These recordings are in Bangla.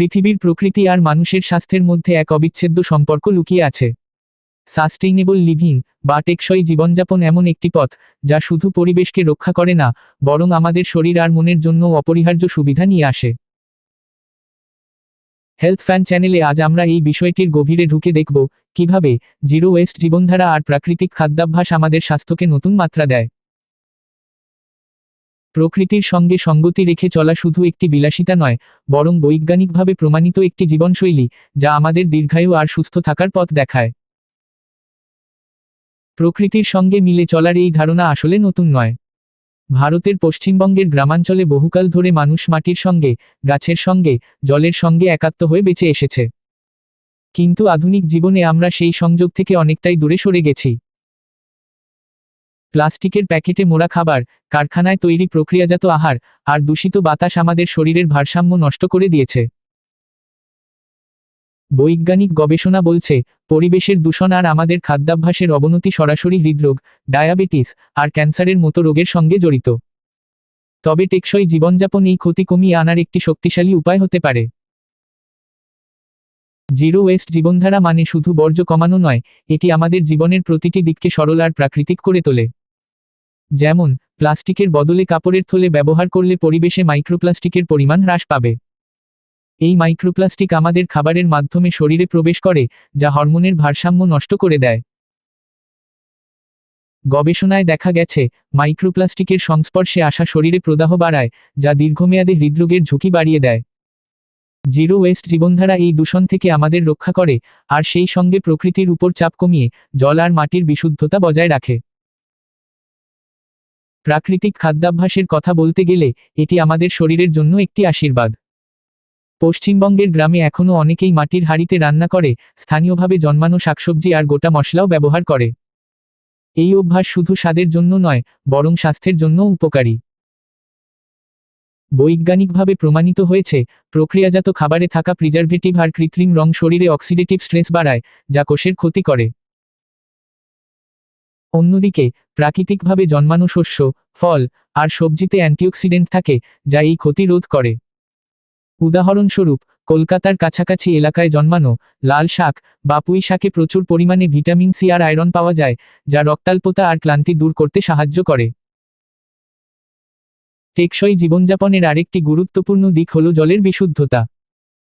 পৃথিবীর প্রকৃতি আর মানুষের স্বাস্থ্যের মধ্যে এক অবিচ্ছেদ্য সম্পর্ক লুকিয়ে আছে। সাস্টেইনেবল লিভিং বা টেকসই জীবনযাপন এমন একটি পথ, যা শুধু পরিবেশকে রক্ষা করে না, বরং আমাদের শরীর আর মনের জন্য অপরিহার্য সুবিধা নিয়ে আসে। হেলথ ফ্যান চ্যানেলে আজ আমরা এই বিষয়টির গভীরে ঢুকে দেখব, কীভাবে জিরো ওয়েস্ট জীবনধারা আর প্রাকৃতিক খাদ্যাভ্যাস আমাদের স্বাস্থ্যকে নতুন মাত্রা দেয়। প্রকৃতির সঙ্গে সঙ্গতি রেখে চলা শুধু একটি বিলাসিতা নয়, বরং বৈজ্ঞানিকভাবে প্রমাণিত একটি জীবনশৈলী, যা আমাদের দীর্ঘায়ু আর সুস্থ থাকার পথ দেখায়। প্রকৃতির সঙ্গে মিলে চলার এই ধারণা আসলে নতুন নয়। ভারতের পশ্চিমবঙ্গের গ্রামাঞ্চলে বহুকাল ধরে মানুষ মাটির সঙ্গে, গাছের সঙ্গে, জলের সঙ্গে একাত্ম হয়ে বেঁচে এসেছে। কিন্তু আধুনিক জীবনে আমরা সেই সংযোগ থেকে অনেকটাই দূরে সরে গেছি। প্লাস্টিকের প্যাকেটে মোড়া খাবার, কারখানায় তৈরি প্রক্রিয়াজাত আহার, আর দূষিত বাতাস আমাদের শরীরের ভারসাম্য নষ্ট করে দিয়েছে। বৈজ্ঞানিক গবেষণা বলছে, পরিবেশের দূষণ আর আমাদের খাদ্যাভ্যাসের অবনতি সরাসরি হৃদরোগ, ডায়াবেটিস, আর ক্যান্সারের মতো রোগের সঙ্গে জড়িত। তবে টেকসই জীবনযাপন এই ক্ষতি কমিয়ে আনার একটি শক্তিশালী উপায় হতে পারে। জিরো ওয়েস্ট জীবনধারা মানে শুধু বর্জ্য কমানো নয়, এটি আমাদের জীবনের প্রতিটি দিককে সরল আর প্রাকৃতিক করে তোলে। যেমন, প্লাস্টিকের বদলে কাপড়ের থলে ব্যবহার করলে পরিবেশে মাইক্রোপ্লাস্টিকের পরিমাণ হ্রাস পাবে। এই মাইক্রোপ্লাস্টিক আমাদের খাবারের মাধ্যমে শরীরে প্রবেশ করে, যা হরমোনের ভারসাম্য নষ্ট করে দেয়। গবেষণায় দেখা গেছে, মাইক্রোপ্লাস্টিকের সংস্পর্শে আসা শরীরে প্রদাহ বাড়ায়, যা দীর্ঘমেয়াদে হৃদরোগের ঝুঁকি বাড়িয়ে দেয়। জিরো ওয়েস্ট জীবনধারা এই দূষণ থেকে আমাদের রক্ষা করে, আর সেই সঙ্গে প্রকৃতির উপর চাপ কমিয়ে, জল আর মাটির বিশুদ্ধতা বজায় রাখে। প্রাকৃতিক খাদ্যাভ্যাসের কথা বলতে গেলে, এটি আমাদের শরীরের জন্য একটি আশীর্বাদ। পশ্চিমবঙ্গের গ্রামে এখনও অনেকেই মাটির হাঁড়িতে রান্না করে, স্থানীয়ভাবে জন্মানো শাকসবজি আর গোটা মশলাও ব্যবহার করে। এই অভ্যাস শুধু স্বাদের জন্য নয়, বরং স্বাস্থ্যের জন্য উপকারী। বৈজ্ঞানিকভাবে প্রমাণিত হয়েছে, প্রক্রিয়াজাত খাবারে থাকা প্রিজারভেটিভ আর কৃত্রিম রং শরীরে অক্সিডেটিভ স্ট্রেস বাড়ায়, যা কোষের ক্ষতি করে। অন্যদিকে, প্রাকৃতিকভাবে জন্মানো শস্য, ফল, আর সবজিতে অ্যান্টিঅক্সিডেন্ট থাকে, যা এই ক্ষতি রোধ করে। উদাহরণস্বরূপ, কলকাতার কাছাকাছি এলাকায় জন্মানো লাল শাক বা পুঁই শাকে প্রচুর পরিমাণে ভিটামিন সি আর আয়রন পাওয়া যায়, যা রক্তাল্পতা আর ক্লান্তি দূর করতে সাহায্য করে। টেকসই জীবনযাপনের আরেকটি গুরুত্বপূর্ণ দিক হল জলের বিশুদ্ধতা।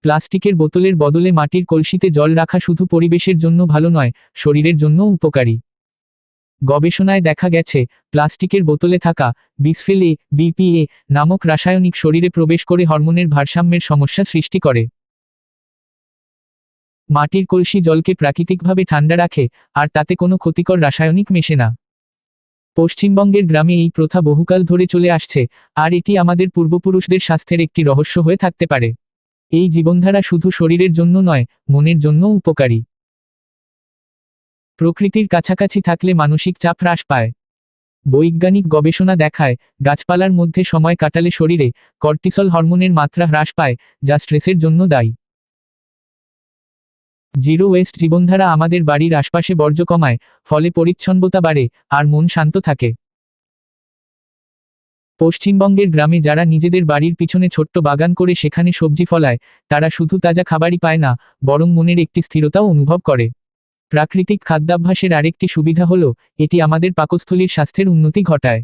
প্লাস্টিকের বোতলের বদলে মাটির কলসিতে জল রাখা শুধু পরিবেশের জন্য ভালো নয়, শরীরের জন্য উপকারী। গবেষণায় দেখা গেছে, প্লাস্টিকের বোতলে থাকা বিসফেল এ বিপিএ নামক রাসায়নিক শরীরে প্রবেশ করে হরমোনের ভারসাম্যের সমস্যা সৃষ্টি করে। মাটির কলসি জলকে প্রাকৃতিকভাবে ঠান্ডা রাখে, আর তাতে কোনো ক্ষতিকর রাসায়নিক মেশে না। পশ্চিমবঙ্গের গ্রামে এই প্রথা বহুকাল ধরে চলে আসছে, আর এটি আমাদের পূর্বপুরুষদের স্বাস্থ্যের একটি রহস্য হয়ে থাকতে পারে। এই জীবনধারা শুধু শরীরের জন্য নয়, মনের জন্য উপকারী। প্রকৃতির কাছাকাছি থাকলে মানসিক চাপ হ্রাস পায়। বৈজ্ঞানিক গবেষণা দেখায়, গাছপালার মধ্যে সময় কাটালে শরীরে কর্টিসল হরমোনের মাত্রা হ্রাস পায়, যা স্ট্রেসের জন্য দায়ী। জিরো ওয়েস্ট জীবনধারা আমাদের বাড়ির আশপাশে বর্জ্য কমায়, ফলে পরিচ্ছন্নতা বাড়ে, আর মন শান্ত থাকে। পশ্চিমবঙ্গের গ্রামে যারা নিজেদের বাড়ির পিছনে ছোট্ট বাগান করে সেখানে সবজি ফলায়, তারা শুধু তাজা খাবারই পায় না, বরং মনের একটি স্থিরতাও অনুভব করে। প্রাকৃতিক খাদ্যাভ্যাসের আরেকটি সুবিধা হল, এটি আমাদের পাকস্থলীর স্বাস্থ্যের উন্নতি ঘটায়।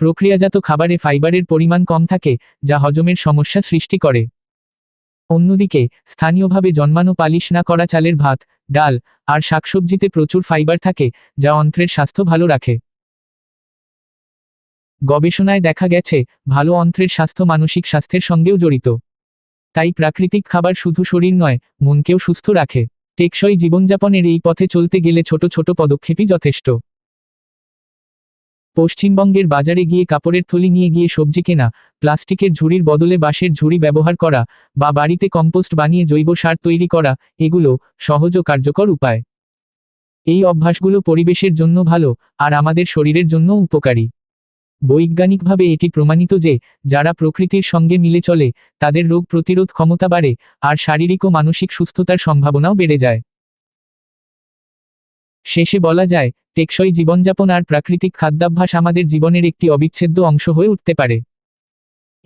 প্রক্রিয়াজাত খাবারে ফাইবারের পরিমাণ কম থাকে, যা হজমের সমস্যা সৃষ্টি করে। অন্যদিকে, স্থানীয়ভাবে জন্মানো পালিশ না করা চালের ভাত, ডাল আর শাকসবজিতে প্রচুর ফাইবার থাকে, যা অন্ত্রের স্বাস্থ্য ভালো রাখে। গবেষণায় দেখা গেছে, ভালো অন্ত্রের স্বাস্থ্য মানসিক স্বাস্থ্যের সঙ্গেও জড়িত। তাই প্রাকৃতিক খাবার শুধু শরীর নয়, মনকেও সুস্থ রাখে। টেকসই জীবনযাপনের এই পথে চলতে গেলে ছোট ছোট পদক্ষেপই যথেষ্ট। পশ্চিমবঙ্গের বাজারে গিয়ে কাপড়ের থলি নিয়ে গিয়ে সবজি কেনা, প্লাস্টিকের ঝুড়ির বদলে বাঁশের ঝুড়ি ব্যবহার করা বা বাড়িতে কম্পোস্ট বানিয়ে জৈব সার তৈরি করা, এগুলো সহজ ও কার্যকর উপায়। এই অভ্যাসগুলো পরিবেশের জন্য ভালো, আর আমাদের শরীরের জন্য উপকারী। বৈজ্ঞানিকভাবে এটি প্রমাণিত যে, যারা প্রকৃতির সঙ্গে মিলে চলে, তাদের রোগ প্রতিরোধ ক্ষমতা বাড়ে, আর শারীরিক ও মানসিক সুস্থতার সম্ভাবনাও বেড়ে যায়। শেষে বলা যায়, টেকসই জীবনযাপন আর প্রাকৃতিক খাদ্যাভ্যাস আমাদের জীবনের একটি অবিচ্ছেদ্য অংশ হয়ে উঠতে পারে।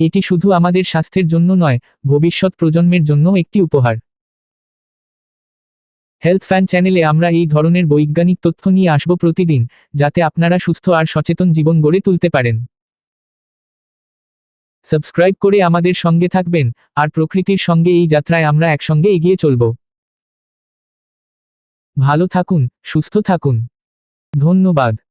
এটি শুধু আমাদের স্বাস্থ্যের জন্য নয়, ভবিষ্যৎ প্রজন্মের জন্য একটি উপহার। হেলথ ফ্যান চ্যানেলে আমরা এই ধরনের বৈজ্ঞানিক তথ্য নিয়ে আসব প্রতিদিন, যাতে আপনারা সুস্থ আর সচেতন জীবন গড়ে তুলতে পারেন। সাবস্ক্রাইব করে আমাদের সঙ্গে থাকবেন, আর প্রকৃতির সঙ্গে এই যাত্রায় আমরা একসঙ্গে এগিয়ে চলব। ভালো থাকুন, সুস্থ থাকুন। ধন্যবাদ।